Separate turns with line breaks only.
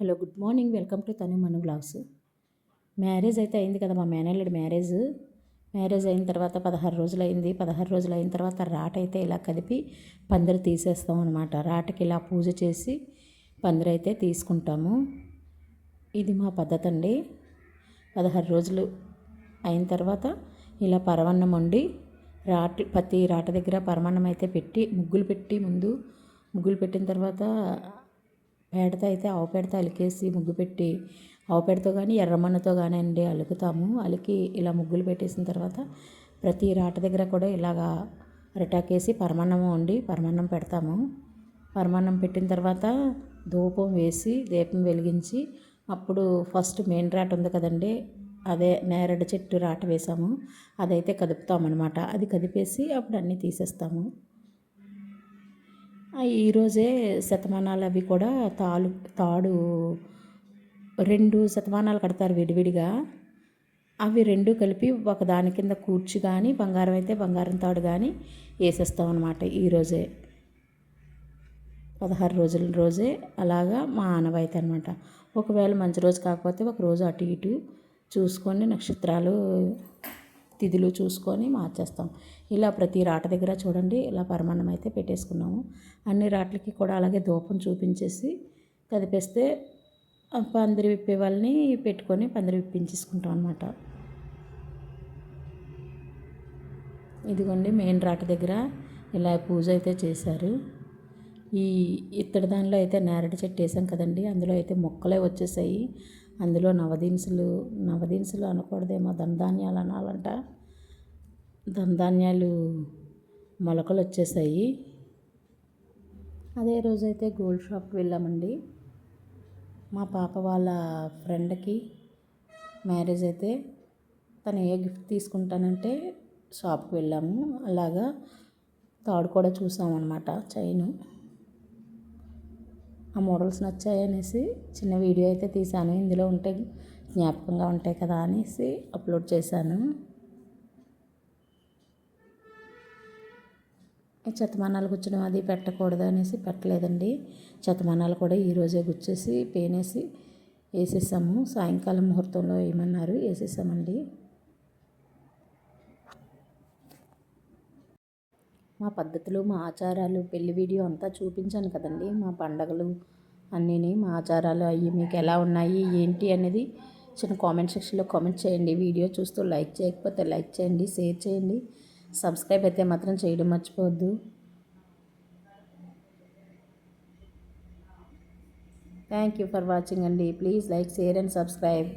Hello good morning. Welcome to Tanu Manu blogs. Marriage అయితే అయింది కదా మా మేనల్లుడి మ్యారేజ్. మ్యారేజ్ అయిన తర్వాత పదహారు రోజులు అయింది పదహారు రోజులు అయిన తర్వాత రాట అయితే ఇలా కలిపి పందిరి తీసేస్తాం అనమాట రాటకి ఇలా పూజ చేసి పందిరి అయితే తీసుకుంటాము. ఇది మా పద్ధతి అండి. పదహారు రోజులు అయిన తర్వాత ఇలా పరవన్నం వండి రాట ప్రతి రాట దగ్గర పరమాన్నం అయితే పెట్టి ముగ్గులు పెట్టి ముందు ముగ్గులు పెట్టిన తర్వాత పేడతో అయితే ఆవు పేడతో అలికేసి ముగ్గు పెట్టి ఆవు పేడతో కానీ ఎర్రమన్నతో కానీ అండి అలుకుతాము. అలికి ఇలా ముగ్గులు పెట్టేసిన తర్వాత ప్రతి రాట దగ్గర కూడా ఇలాగా అరిటాకేసి పరమాన్నం వండి పరమాన్నం పెడతాము. పరమాన్నం పెట్టిన తర్వాత ధూపం వేసి దీపం వెలిగించి అప్పుడు ఫస్ట్ మెయిన్ రాట ఉంది కదండి అదే నేరడు చెట్టు రాట వేసాము. అదైతే కదుపుతామన్నమాట. అది కదిపేసి అప్పుడు అన్నీ తీసేస్తాము. ఈరోజే శతమానాలు అవి కూడా తాలు తాడు రెండు శతమానాలు కడతారు విడివిడిగా. అవి రెండు కలిపి ఒక దాని కింద కూర్చి కానీ బంగారం అయితే బంగారం తాడు కానీ వేసేస్తాం అనమాట ఈరోజే పదహారు రోజుల రోజే అలాగా మా ఆనవాయితీ అనమాట ఒకవేళ మంచి రోజు కాకపోతే ఒక రోజు అటు ఇటు చూసుకొని నక్షత్రాలు తిథులు చూసుకొని మార్చేస్తాం. ఇలా ప్రతి రాట దగ్గర చూడండి ఇలా పరమాన్నం అయితే పెట్టేసుకున్నాము. అన్ని రాట్లకి కూడా అలాగే ధూపం చూపించేసి కదిపేస్తే పందిరి విప్పే వాళ్ళని పెట్టుకొని పందిరి విప్పించేసుకుంటాం అనమాట ఇదిగోండి మెయిన్ రాట దగ్గర ఇలా పూజ అయితే చేశారు. ఈ ఇత్తడి దానిలో అయితే నేరడి చెట్టు వేసాం కదండి అందులో అయితే మొక్కలే వచ్చేసాయి. అందులో నవదినుసులు నవదినుసులు అనకూడదేమో ధనధాన్యాలు అనాలంట. ధనధాన్యాలు మొలకలు వచ్చేసాయి అదే రోజైతే గోల్డ్ షాప్కి వెళ్ళామండి. మా పాప వాళ్ళ ఫ్రెండ్కి మ్యారేజ్ అయితే తను ఏ గిఫ్ట్ తీసుకుంటానంటే షాప్కి వెళ్ళాము. అలాగా తాడు కూడా చూసామన్నమాట చైను. ఆ మోడల్స్ నచ్చాయి అనేసి చిన్న వీడియో అయితే తీశాను. ఇందులో ఉంటే జ్ఞాపకంగా ఉంటాయి కదా అనేసి అప్లోడ్ చేశాను. చెత్తమానాలు గుచ్చడం అది పెట్టకూడదు అనేసి పెట్టలేదండి. చెత్తమానాలు కూడా ఈరోజే గుచ్చేసి పేనేసి వేసేసాము. సాయంకాలం ముహూర్తంలో వేయమన్నారు వేసేసామండి. మా పద్ధతులు మా ఆచారాలు పెళ్ళి వీడియో అంతా చూపించాను కదండి. మా పండగలు అన్నీ మా ఆచారాలు అవి మీకు ఎలా ఉన్నాయి ఏంటి అనేది చిన్న కామెంట్ సెక్షన్లో కామెంట్ చేయండి. వీడియో చూస్తూ లైక్ చేయకపోతే లైక్ చేయండి షేర్ చేయండి. సబ్స్క్రైబ్ అయితే మాత్రం చేయడం మర్చిపోవద్దు. థ్యాంక్ యూ ఫర్ వాచింగ్ అండి. Please like share and subscribe.